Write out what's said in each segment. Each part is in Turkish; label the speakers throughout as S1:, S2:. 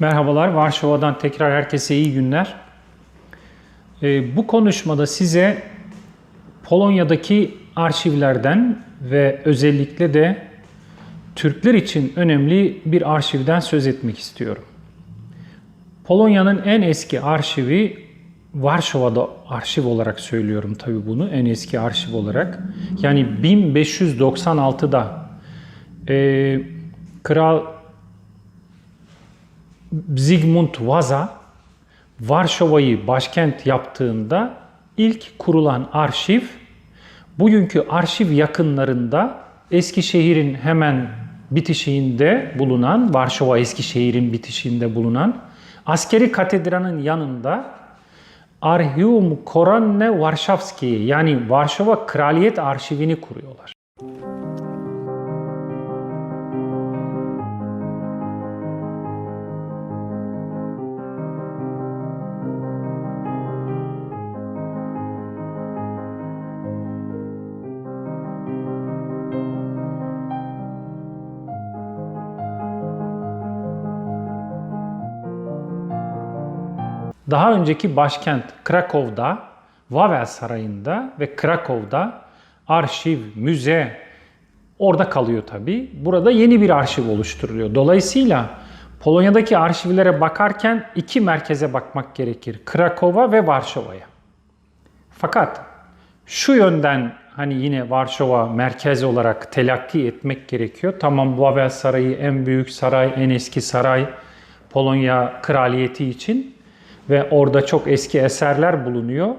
S1: Merhabalar, Varşova'dan tekrar herkese iyi günler. Ee, bu konuşmada size Polonya'daki arşivlerden ve özellikle de Türkler için önemli bir arşivden söz etmek istiyorum. Polonya'nın en eski arşivi Varşova'da arşiv olarak söylüyorum tabii bunu en eski arşiv olarak. Yani 1596'da e, Kral Zygmunt Vaza Varşova'yı başkent yaptığında ilk kurulan arşiv bugünkü arşiv yakınlarında Eskişehir'in hemen bitişiğinde bulunan Varşova Eskişehir'in bitişiğinde bulunan askeri katedralın yanında Archium Koronne Warszawskie yani Varşova Kraliyet Arşivini kuruyorlar. Daha önceki başkent Krakow'da, Wawel Sarayı'nda ve Krakow'da arşiv, müze orada kalıyor tabii. Burada yeni bir arşiv oluşturuluyor. Dolayısıyla Polonya'daki arşivlere bakarken iki merkeze bakmak gerekir. Krakow'a ve Varşova'ya. Fakat şu yönden hani yine Varşova merkez olarak telakki etmek gerekiyor. Tamam Wawel Sarayı en büyük saray, en eski saray Polonya kraliyeti için ve orada çok eski eserler bulunuyor.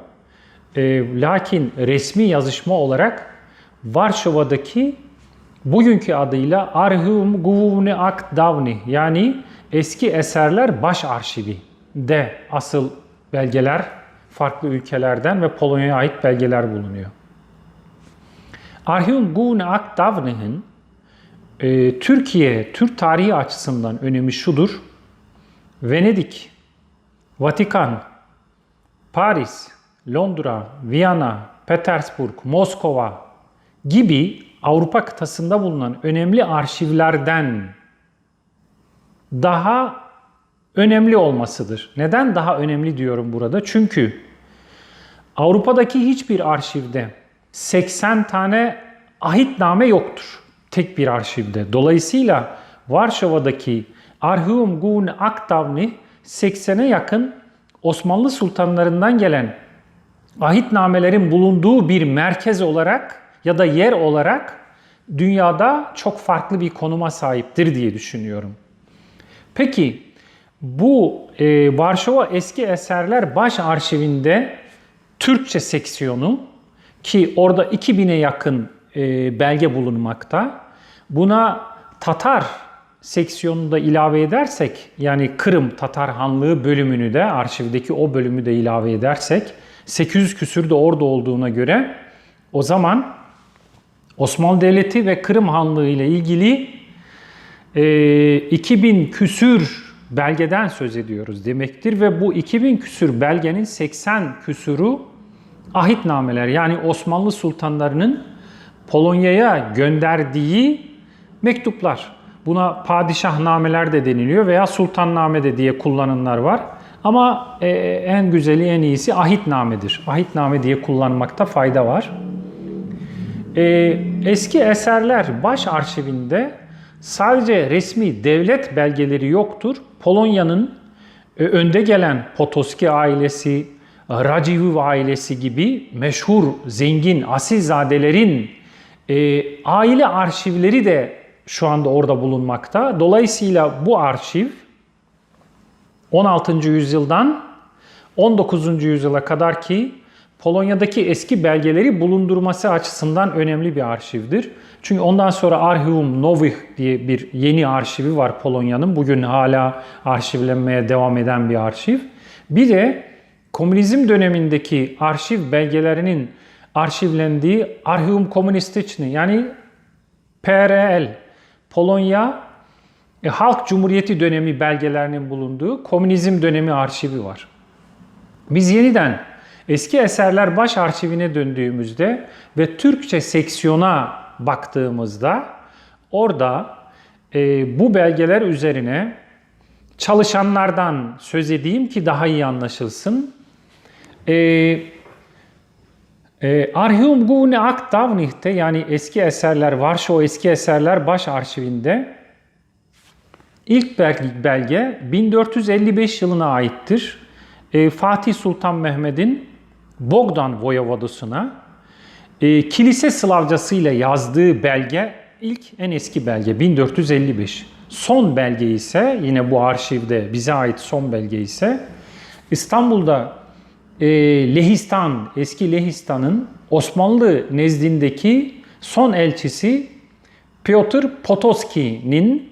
S1: E, lakin resmi yazışma olarak Varşova'daki bugünkü adıyla Archium Główny Akt Dawny yani eski eserler baş arşivi de asıl belgeler farklı ülkelerden ve Polonya'ya ait belgeler bulunuyor. Archium Główny Akt Dawny'nin e, Türkiye, Türk tarihi açısından önemi şudur. Venedik Vatikan, Paris, Londra, Viyana, Petersburg, Moskova gibi Avrupa kıtasında bulunan önemli arşivlerden daha önemli olmasıdır. Neden daha önemli diyorum burada? Çünkü Avrupa'daki hiçbir arşivde 80 tane ahitname yoktur. Tek bir arşivde. Dolayısıyla Varşova'daki Archium Główny Aktavni 80'e yakın Osmanlı sultanlarından gelen ahitnamelerin bulunduğu bir merkez olarak ya da yer olarak dünyada çok farklı bir konuma sahiptir diye düşünüyorum. Peki bu e, Varşova Eski Eserler Baş Arşivinde Türkçe seksiyonu ki orada 2000'e yakın e, belge bulunmakta. Buna Tatar seksiyonunu da ilave edersek yani Kırım Tatar Hanlığı bölümünü de arşivdeki o bölümü de ilave edersek 800 küsür de orada olduğuna göre o zaman Osmanlı Devleti ve Kırım Hanlığı ile ilgili e, 2000 küsür belgeden söz ediyoruz demektir ve bu 2000 küsür belgenin 80 küsuru ahitnameler yani Osmanlı sultanlarının Polonya'ya gönderdiği mektuplar. Buna padişahnameler de deniliyor veya sultanname de diye kullananlar var. Ama e, en güzeli, en iyisi ahitnamedir. Ahitname diye kullanmakta fayda var. E, eski eserler baş arşivinde sadece resmi devlet belgeleri yoktur. Polonya'nın e, önde gelen Potoski ailesi, Radziwiłł ailesi gibi meşhur, zengin, asilzadelerin e, aile arşivleri de şu anda orada bulunmakta. Dolayısıyla bu arşiv 16. yüzyıldan 19. yüzyıla kadar ki Polonya'daki eski belgeleri bulundurması açısından önemli bir arşivdir. Çünkü ondan sonra Archium Novih diye bir yeni arşivi var Polonya'nın. Bugün hala arşivlenmeye devam eden bir arşiv. Bir de komünizm dönemindeki arşiv belgelerinin arşivlendiği Archium Komünistyczny yani PRL Polonya e, Halk Cumhuriyeti dönemi belgelerinin bulunduğu Komünizm dönemi arşivi var. Biz yeniden eski eserler baş arşivine döndüğümüzde ve Türkçe seksiyona baktığımızda orada e, bu belgeler üzerine çalışanlardan söz edeyim ki daha iyi anlaşılsın. E, e, Arhium Gune Akt Davnih'te yani eski eserler, Varşova eski eserler baş arşivinde ilk belge, belge 1455 yılına aittir. E, Fatih Sultan Mehmet'in Bogdan Voyvodası'na e, kilise Slavcası ile yazdığı belge ilk en eski belge 1455. Son belge ise yine bu arşivde bize ait son belge ise İstanbul'da e, Lehistan, eski Lehistan'ın Osmanlı nezdindeki son elçisi Piotr Potocki'nin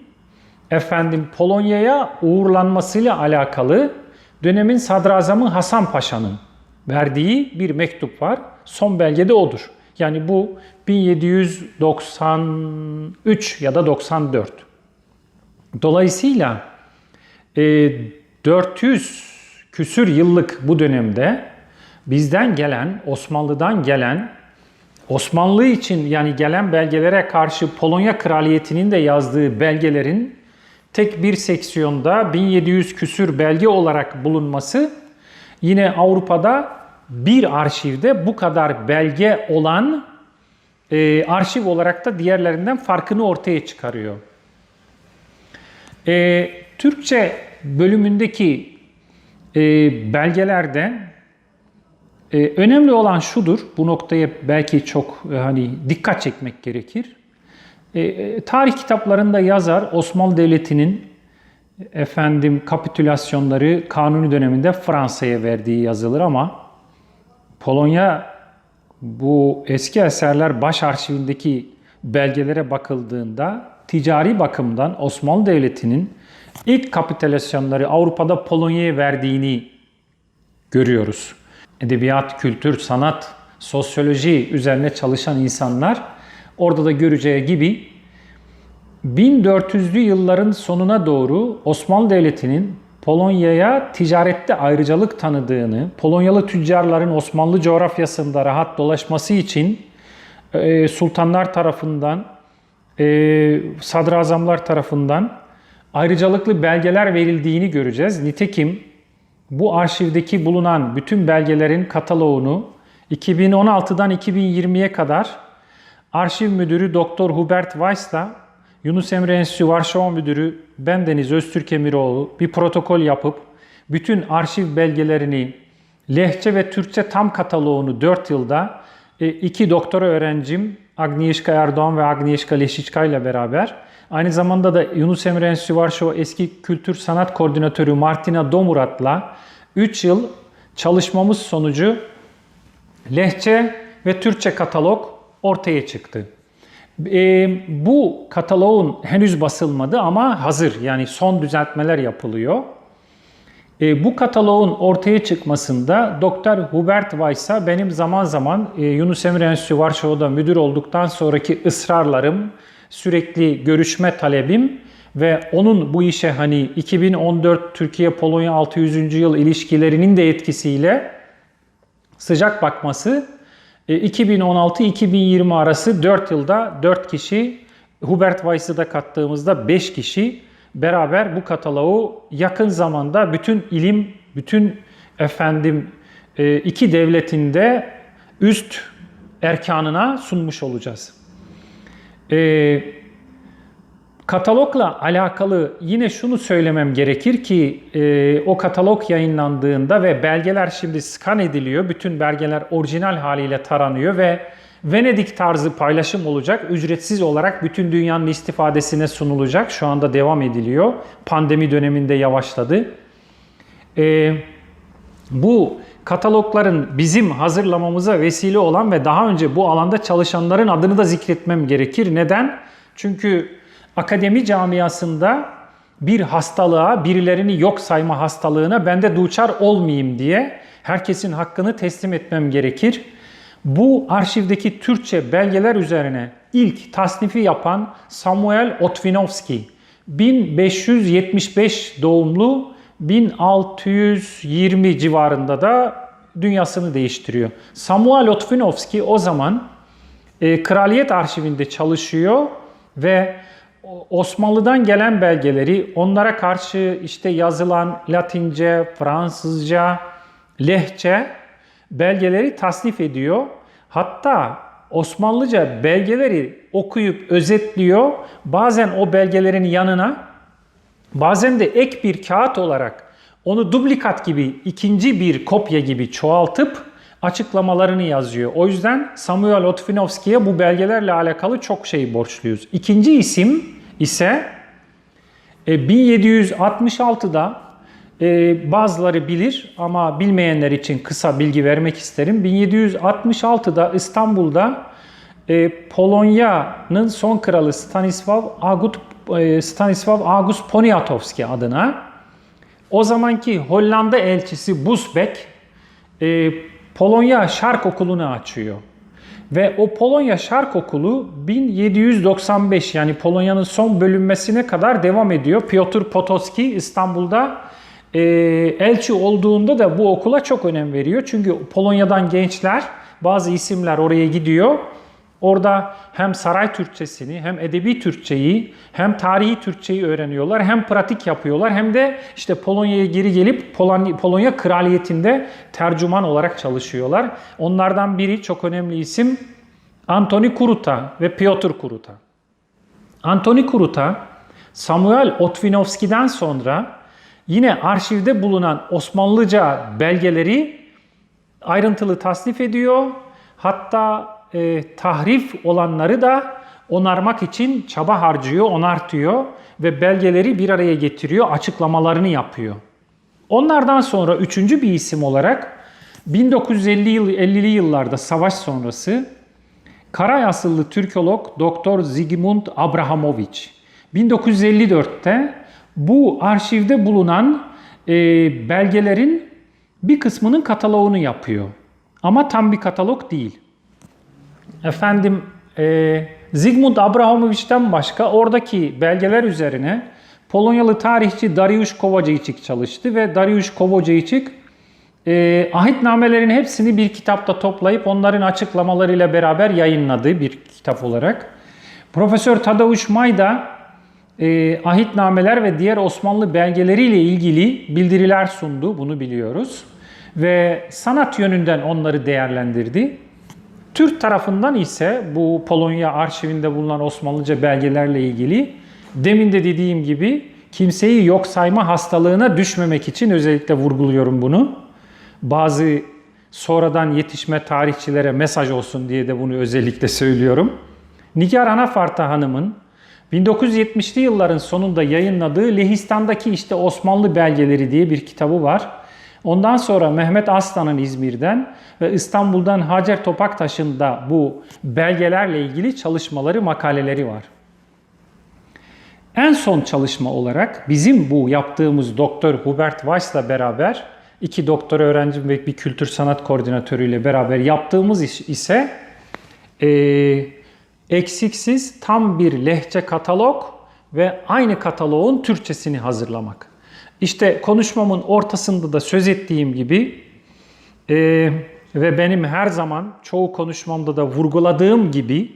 S1: efendim Polonya'ya uğurlanmasıyla alakalı dönemin sadrazamı Hasan Paşa'nın verdiği bir mektup var. Son belgede odur. Yani bu 1793 ya da 94. Dolayısıyla e, 400 küsür yıllık bu dönemde bizden gelen, Osmanlı'dan gelen, Osmanlı için yani gelen belgelere karşı Polonya Kraliyeti'nin de yazdığı belgelerin tek bir seksiyonda 1700 küsür belge olarak bulunması yine Avrupa'da bir arşivde bu kadar belge olan e, arşiv olarak da diğerlerinden farkını ortaya çıkarıyor. E, Türkçe bölümündeki e, belgelerde e, önemli olan şudur, bu noktaya belki çok e, hani dikkat çekmek gerekir. E, e, tarih kitaplarında yazar Osmanlı Devleti'nin efendim kapitülasyonları Kanuni döneminde Fransa'ya verdiği yazılır ama Polonya bu eski eserler baş arşivindeki belgelere bakıldığında ticari bakımdan Osmanlı Devleti'nin ilk kapitülasyonları Avrupa'da Polonya'ya verdiğini görüyoruz. Edebiyat, kültür, sanat, sosyoloji üzerine çalışan insanlar orada da göreceği gibi 1400'lü yılların sonuna doğru Osmanlı Devleti'nin Polonya'ya ticarette ayrıcalık tanıdığını, Polonyalı tüccarların Osmanlı coğrafyasında rahat dolaşması için e, sultanlar tarafından, e, sadrazamlar tarafından ayrıcalıklı belgeler verildiğini göreceğiz. Nitekim bu arşivdeki bulunan bütün belgelerin kataloğunu 2016'dan 2020'ye kadar arşiv müdürü Dr. Hubert Weiss'la Yunus Emre Enstitüsü Varşova Müdürü bendeniz Öztürk Emiroğlu bir protokol yapıp bütün arşiv belgelerini Lehçe ve Türkçe tam kataloğunu 4 yılda e, iki doktora öğrencim Agnieszka Erdoğan ve Agnieszka Leşiçka ile beraber aynı zamanda da Yunus Emre Enstitüsü Varşova eski kültür sanat koordinatörü Martina Domurat'la 3 yıl çalışmamız sonucu Lehçe ve Türkçe katalog ortaya çıktı. E, bu kataloğun henüz basılmadı ama hazır yani son düzeltmeler yapılıyor. E, bu kataloğun ortaya çıkmasında Dr. Hubert Weiss'a benim zaman zaman e, Yunus Emre Enstitüsü Varşova'da müdür olduktan sonraki ısrarlarım, sürekli görüşme talebim ve onun bu işe hani 2014 Türkiye-Polonya 600. yıl ilişkilerinin de etkisiyle sıcak bakması 2016-2020 e, arası 4 yılda 4 kişi, Hubert Weiss'ı da kattığımızda 5 kişi beraber bu kataloğu yakın zamanda bütün ilim, bütün efendim e, iki devletinde üst erkanına sunmuş olacağız. Ee, Katalogla alakalı yine şunu söylemem gerekir ki e, o katalog yayınlandığında ve belgeler şimdi skan ediliyor. Bütün belgeler orijinal haliyle taranıyor ve Venedik tarzı paylaşım olacak. Ücretsiz olarak bütün dünyanın istifadesine sunulacak. Şu anda devam ediliyor. Pandemi döneminde yavaşladı. E, bu katalogların bizim hazırlamamıza vesile olan ve daha önce bu alanda çalışanların adını da zikretmem gerekir. Neden? Çünkü akademi camiasında bir hastalığa, birilerini yok sayma hastalığına ben de duçar olmayayım diye herkesin hakkını teslim etmem gerekir. Bu arşivdeki Türkçe belgeler üzerine ilk tasnifi yapan Samuel Otvinovski, 1575 doğumlu 1620 civarında da dünyasını değiştiriyor. Samuel Otvinovski o zaman e, kraliyet arşivinde çalışıyor ve Osmanlı'dan gelen belgeleri, onlara karşı işte yazılan Latince, Fransızca, Lehçe belgeleri tasnif ediyor. Hatta Osmanlıca belgeleri okuyup özetliyor. Bazen o belgelerin yanına bazen de ek bir kağıt olarak onu duplikat gibi ikinci bir kopya gibi çoğaltıp açıklamalarını yazıyor. O yüzden Samuel Otfinovski'ye bu belgelerle alakalı çok şey borçluyuz. İkinci isim ise e, 1766'da e, bazıları bilir ama bilmeyenler için kısa bilgi vermek isterim. 1766'da İstanbul'da e, Polonya'nın son kralı Stanisław August, e, Stanisław August Poniatowski adına o zamanki Hollanda elçisi Busbek e, Polonya Şark Okulu'nu açıyor. Ve o Polonya Şark Okulu 1795 yani Polonya'nın son bölünmesine kadar devam ediyor. Piotr Potocki İstanbul'da e, elçi olduğunda da bu okula çok önem veriyor. Çünkü Polonya'dan gençler, bazı isimler oraya gidiyor. Orada hem saray Türkçesini, hem edebi Türkçeyi, hem tarihi Türkçeyi öğreniyorlar. Hem pratik yapıyorlar hem de işte Polonya'ya geri gelip Polonya, Polonya kraliyetinde tercüman olarak çalışıyorlar. Onlardan biri çok önemli isim Antoni Kuruta ve Piotr Kuruta. Antoni Kuruta, Samuel Otvinovski'den sonra yine arşivde bulunan Osmanlıca belgeleri ayrıntılı tasnif ediyor. Hatta e, tahrif olanları da onarmak için çaba harcıyor, onartıyor ve belgeleri bir araya getiriyor, açıklamalarını yapıyor. Onlardan sonra üçüncü bir isim olarak 1950 yıl 50'li yıllarda savaş sonrası Karay asıllı Türkolog Doktor Zygmunt Abrahamovich 1954'te bu arşivde bulunan e, belgelerin bir kısmının kataloğunu yapıyor. Ama tam bir katalog değil. Efendim e, Zygmunt Abrahamovich'ten başka oradaki belgeler üzerine Polonyalı tarihçi Dariusz Kowaczejczyk çalıştı ve Dariusz Kowaczejczyk e, ahitnamelerin hepsini bir kitapta toplayıp onların açıklamalarıyla beraber yayınladığı bir kitap olarak. Profesör Tadeusz Mayda e, ahitnameler ve diğer Osmanlı belgeleriyle ilgili bildiriler sundu, bunu biliyoruz. Ve sanat yönünden onları değerlendirdi. Türk tarafından ise bu Polonya arşivinde bulunan Osmanlıca belgelerle ilgili demin de dediğim gibi kimseyi yok sayma hastalığına düşmemek için özellikle vurguluyorum bunu. Bazı sonradan yetişme tarihçilere mesaj olsun diye de bunu özellikle söylüyorum. Nigar Anafarta Hanım'ın 1970'li yılların sonunda yayınladığı Lehistan'daki işte Osmanlı belgeleri diye bir kitabı var. Ondan sonra Mehmet Aslan'ın İzmir'den ve İstanbul'dan Hacer Topaktaş'ın da bu belgelerle ilgili çalışmaları, makaleleri var. En son çalışma olarak bizim bu yaptığımız Doktor Hubert Weiss'la beraber iki doktor öğrencim ve bir kültür sanat koordinatörüyle beraber yaptığımız iş ise e, eksiksiz tam bir lehçe katalog ve aynı kataloğun Türkçesini hazırlamak. İşte konuşmamın ortasında da söz ettiğim gibi e, ve benim her zaman çoğu konuşmamda da vurguladığım gibi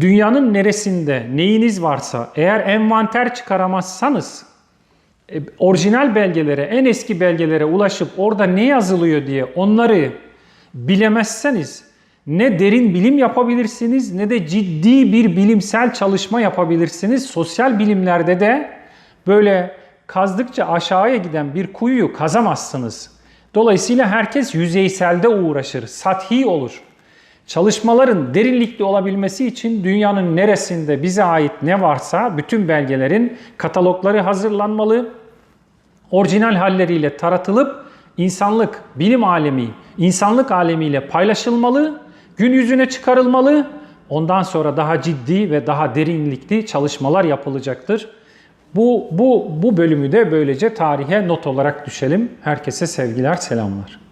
S1: dünyanın neresinde neyiniz varsa eğer envanter çıkaramazsanız e, orijinal belgelere, en eski belgelere ulaşıp orada ne yazılıyor diye onları bilemezseniz ne derin bilim yapabilirsiniz ne de ciddi bir bilimsel çalışma yapabilirsiniz. Sosyal bilimlerde de böyle kazdıkça aşağıya giden bir kuyuyu kazamazsınız. Dolayısıyla herkes yüzeyselde uğraşır, sathi olur. Çalışmaların derinlikli olabilmesi için dünyanın neresinde bize ait ne varsa bütün belgelerin katalogları hazırlanmalı, orijinal halleriyle taratılıp insanlık, bilim alemi, insanlık alemiyle paylaşılmalı, gün yüzüne çıkarılmalı. Ondan sonra daha ciddi ve daha derinlikli çalışmalar yapılacaktır. Bu, bu, bu bölümü de böylece tarihe not olarak düşelim. Herkese sevgiler, selamlar.